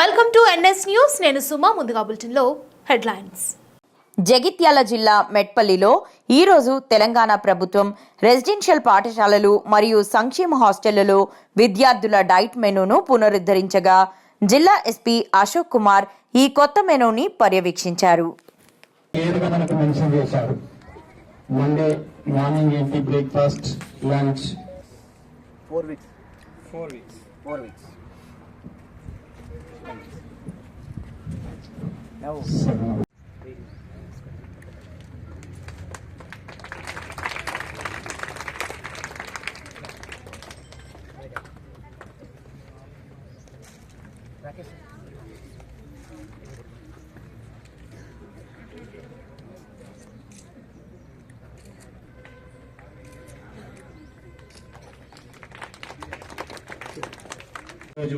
Welcome to NS news నేను సుమా ముందుగా బులెటిన్లో హెడ్లైన్స్ జగిత్యాల జిల్లా మెట్పల్లిలో ఈరోజు తెలంగాణ ప్రభుత్వం రెసిడెన్షియల్ పాఠశాలలు మరియు సంక్షేమ హాస్టళ్ళలో విద్యార్థుల డైట్ మెనూను పునరుద్ధరించగా జిల్లా ఎస్పీ అశోక్ కుమార్ ఈ కొత్త మెనూని పర్యవేక్షించారు క్లియర్గా మనకు మెన్షన్ చేశారు మండే మార్నింగ్ ఏంటి breakfast lunch four weeks. Four weeks. Four weeks.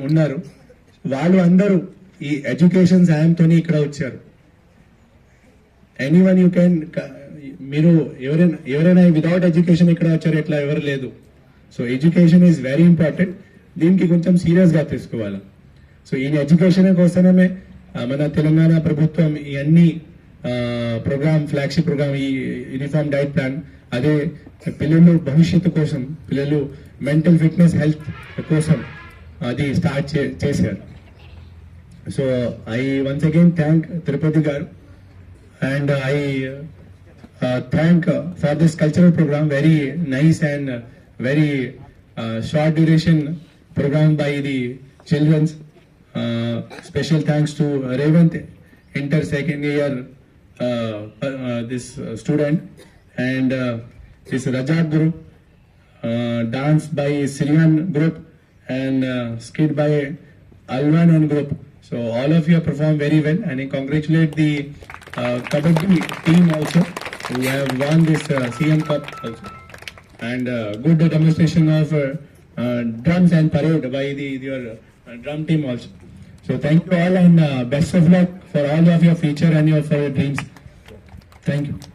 ఉన్నారు. వాళ్ళు అందరూ ఈ ఎడ్యుకేషన్ సాయంతోనే ఇక్కడ వచ్చారు. ఎనీవన్ యూ కెన్ మీరు ఎవరైనా ఎవరైనా వితౌట్ ఎడ్యుకేషన్ ఇక్కడ వచ్చారు ఇట్లా ఎవరు లేదు. So education is very important దీనికి కొంచెం సీరియస్గా తీసుకోవాలి. సో ఈ ఎడ్యుకేషన్ కోసమే మన తెలంగాణ ప్రభుత్వం ఈ అన్ని ప్రోగ్రామ్ ఫ్లాగ్షిప్ ప్రోగ్రామ్ ఈ యూనిఫామ్ డైట్ ప్లాన్ అదే పిల్లలు భవిష్యత్తు కోసం పిల్లలు మెంటల్ ఫిట్నెస్ హెల్త్ కోసం అది స్టార్ట్ చేశారు. So I once again thank Tirupati and I uh, thank uh, for this cultural program, very nice and uh, very uh, short duration program by the children's. Uh, special thanks to Revanth, inter second year uh, uh, this uh, student and uh, this Rajat group, uh, dance by Syrian group and uh, skit by Alwan group. So all of you have performed very well and I congratulate the uh, Kabaddi team also who have won this uh, CM Cup also. And uh, good demonstration of uh, uh, drums and parade by the your uh, drum team also. So thank you all and uh, best of luck for all of your future and your for your dreams. Thank you.